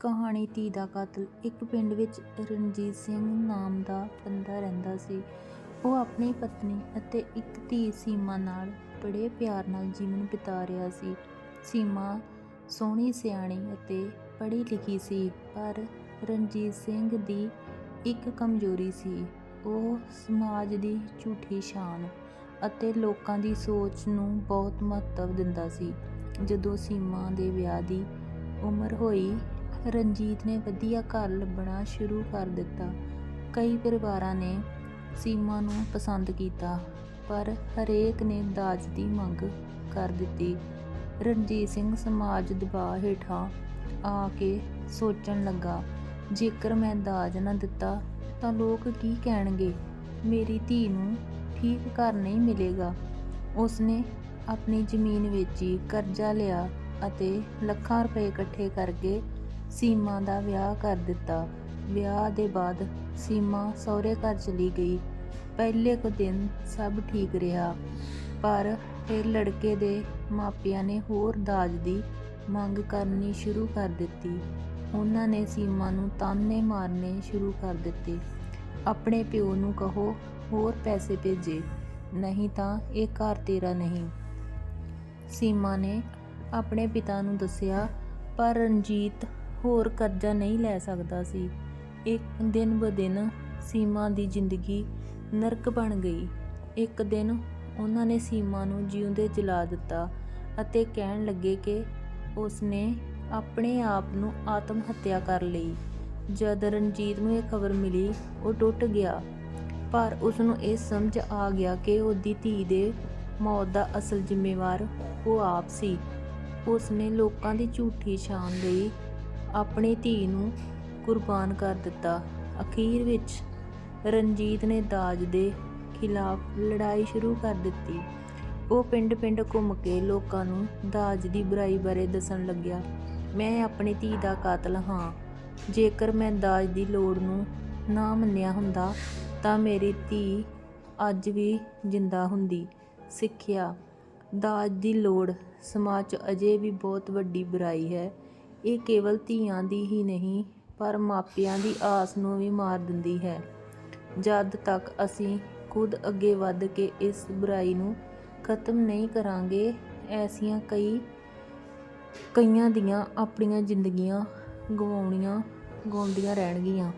ਕਹਾਣੀ ਧੀ ਦਾ ਕਾਤਲ। ਇੱਕ ਪਿੰਡ ਵਿੱਚ ਰਣਜੀਤ ਸਿੰਘ ਨਾਮ ਦਾ ਬੰਦਾ ਰਹਿੰਦਾ ਸੀ। ਉਹ ਆਪਣੀ ਪਤਨੀ ਅਤੇ ਇੱਕ ਧੀ ਸੀਮਾ ਨਾਲ ਬੜੇ ਪਿਆਰ ਨਾਲ ਜੀਵਨ ਬਿਤਾ ਰਿਹਾ ਸੀ। ਸੀਮਾ ਸੋਹਣੀ, ਸਿਆਣੀ ਅਤੇ ਪੜ੍ਹੀ ਲਿਖੀ ਸੀ, ਪਰ ਰਣਜੀਤ ਸਿੰਘ ਦੀ ਇੱਕ ਕਮਜ਼ੋਰੀ ਸੀ। ਉਹ ਸਮਾਜ ਦੀ ਝੂਠੀ ਸ਼ਾਨ ਅਤੇ ਲੋਕਾਂ ਦੀ ਸੋਚ ਨੂੰ ਬਹੁਤ ਮਹੱਤਵ ਦਿੰਦਾ ਸੀ। ਜਦੋਂ ਸੀਮਾ ਦੇ ਵਿਆਹ ਦੀ ਉਮਰ ਹੋਈ ਰਣਜੀਤ ਨੇ ਵਧੀਆ ਘਰ ਲੱਭਣਾ ਸ਼ੁਰੂ ਕਰ ਦਿੱਤਾ। ਕਈ ਪਰਿਵਾਰਾਂ ਨੇ ਸੀਮਾ ਨੂੰ ਪਸੰਦ ਕੀਤਾ, ਪਰ ਹਰੇਕ ਨੇ ਦਾਜ ਦੀ ਮੰਗ ਕਰ ਦਿੱਤੀ। ਰਣਜੀਤ ਸਿੰਘ ਸਮਾਜ ਦਬਾਅ ਹੇਠਾਂ ਆ ਕੇ ਸੋਚਣ ਲੱਗਾ, ਜੇਕਰ ਮੈਂ ਦਾਜ ਨਾ ਦਿੱਤਾ, ਤਾਂ ਲੋਕ ਕੀ ਕਹਿਣਗੇ? ਮੇਰੀ ਧੀ ਨੂੰ ਠੀਕ ਘਰ ਨਹੀਂ ਮਿਲੇਗਾ। ਉਸਨੇ ਆਪਣੀ ਜ਼ਮੀਨ ਵੇਚੀ, ਕਰਜ਼ਾ ਲਿਆ ਅਤੇ ਲੱਖਾਂ ਰੁਪਏ ਇਕੱਠੇ ਕਰਕੇ ਸੀਮਾ ਦਾ ਵਿਆਹ ਕਰ ਦਿੱਤਾ। ਵਿਆਹ ਦੇ ਬਾਅਦ ਸੀਮਾ ਸਹੁਰੇ ਘਰ ਚਲੀ ਗਈ। ਪਹਿਲੇ ਕੁ ਦਿਨ ਸਭ ਠੀਕ ਰਿਹਾ, ਪਰ ਫਿਰ ਲੜਕੇ ਦੇ ਮਾਪਿਆਂ ਨੇ ਹੋਰ ਦਾਜ ਦੀ ਮੰਗ ਕਰਨੀ ਸ਼ੁਰੂ ਕਰ ਦਿੱਤੀ। ਉਹਨਾਂ ਨੇ ਸੀਮਾ ਨੂੰ ਤਾਨੇ ਮਾਰਨੇ ਸ਼ੁਰੂ ਕਰ ਦਿੱਤੇ। ਆਪਣੇ ਪਿਓ ਨੂੰ ਕਹੋ, ਹੋਰ ਪੈਸੇ ਭੇਜੇ, ਨਹੀਂ ਤਾਂ ਇਹ ਘਰ ਤੇਰਾ ਨਹੀਂ। ਸੀਮਾ ਨੇ ਆਪਣੇ ਪਿਤਾ ਨੂੰ ਦੱਸਿਆ, ਪਰ ਰਣਜੀਤ ਹੋਰ ਕਰਜ਼ਾ ਨਹੀਂ ਲੈ ਸਕਦਾ ਸੀ। ਇੱਕ ਦਿਨ ਬ ਦਿਨ ਸੀਮਾ ਦੀ ਜ਼ਿੰਦਗੀ ਨਰਕ ਬਣ ਗਈ। ਇੱਕ ਦਿਨ ਉਹਨਾਂ ਨੇ ਸੀਮਾ ਨੂੰ ਜਿਉਂਦੇ ਜਲਾ ਦਿੱਤਾ ਅਤੇ ਕਹਿਣ ਲੱਗੇ ਕਿ ਉਸਨੇ ਆਪਣੇ ਆਪ ਨੂੰ ਆਤਮ ਹੱਤਿਆ ਕਰ ਲਈ। ਜਦ ਰਣਜੀਤ ਨੂੰ ਇਹ ਖਬਰ ਮਿਲੀ, ਉਹ ਟੁੱਟ ਗਿਆ। ਪਰ ਉਸ ਨੂੰ ਇਹ ਸਮਝ ਆ ਗਿਆ ਕਿ ਉਹਦੀ ਧੀ ਦੇ ਮੌਤ ਦਾ ਅਸਲ ਜ਼ਿੰਮੇਵਾਰ ਉਹ ਆਪ ਸੀ। ਉਸ ਨੇ ਲੋਕਾਂ ਦੀ ਝੂਠੀ ਸ਼ਾਨ ਲਈ ਆਪਣੀ ਧੀ ਨੂੰ ਕੁਰਬਾਨ ਕਰ ਦਿੱਤਾ। ਅਖੀਰ ਵਿੱਚ ਰਣਜੀਤ ਨੇ ਦਾਜ ਦੇ ਖਿਲਾਫ ਲੜਾਈ ਸ਼ੁਰੂ ਕਰ ਦਿੱਤੀ। ਉਹ ਪਿੰਡ-ਪਿੰਡ ਘੁੰਮ ਕੇ ਲੋਕਾਂ ਨੂੰ ਦਾਜ ਦੀ ਬੁਰਾਈ ਬਾਰੇ ਦੱਸਣ ਲੱਗਿਆ। ਮੈਂ ਆਪਣੀ ਧੀ ਦਾ ਕਾਤਲ ਹਾਂ। ਜੇਕਰ ਮੈਂ ਦਾਜ ਦੀ ਲੋੜ ਨੂੰ ਨਾ ਮੰਨਿਆ ਹੁੰਦਾ, ਤਾਂ ਮੇਰੀ ਧੀ ਅੱਜ ਵੀ ਜਿੰਦਾ ਹੁੰਦੀ। ਸਿੱਖਿਆ। ਦਾਜ ਦੀ ਲੋੜ ਸਮਾਜ 'ਚ ਅਜੇ ਵੀ ਬਹੁਤ ਵੱਡੀ ਬੁਰਾਈ ਹੈ। ਇਹ ਕੇਵਲ ਧੀਆਂ ਦੀ ਹੀ ਨਹੀਂ, ਪਰ ਮਾਪਿਆਂ ਦੀ ਆਸ ਨੂੰ ਵੀ ਮਾਰ ਦਿੰਦੀ ਹੈ। ਜਦ ਤੱਕ ਅਸੀਂ ਖੁਦ ਅੱਗੇ ਵੱਧ ਕੇ ਇਸ ਬੁਰਾਈ ਨੂੰ ਖਤਮ ਨਹੀਂ ਕਰਾਂਗੇ, ਐਸੀਆਂ ਕਈ, ਕਈਆਂ ਦੀਆਂ ਆਪਣੀਆਂ ਜ਼ਿੰਦਗੀਆਂ ਗਵਾਉਣੀਆਂ, ਗਵਾਉਂਦੀਆਂ ਰਹਿਣਗੀਆਂ।